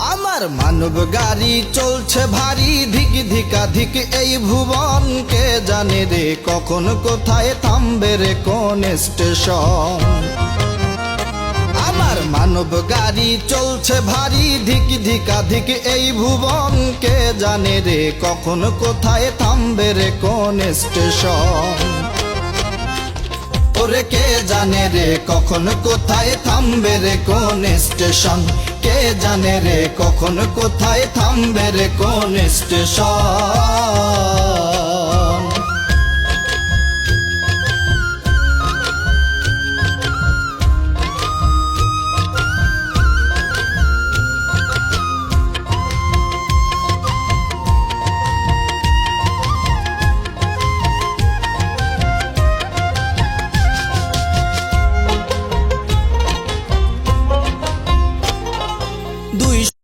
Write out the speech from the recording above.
আমার মানব গাড়ি চলছে ভারী, ধিক ধিকা ধিক, এই ভুবন কে জানে রে কখন কোথায় থামবে রে কোন স্টেশন? আমার মানব গাড়ি চলছে ভারী, ধিক ধিকা ধিক, এই ভুবন কে জানে রে কখন কোথায় থামবে রে কোন স্টেশন? ওরে কে জানে রে, কখন কোথায় থামবে রে কোন স্টেশন? কে জানে রে, কখন কোথায় থামবে রে কোন স্টেশন? Dois.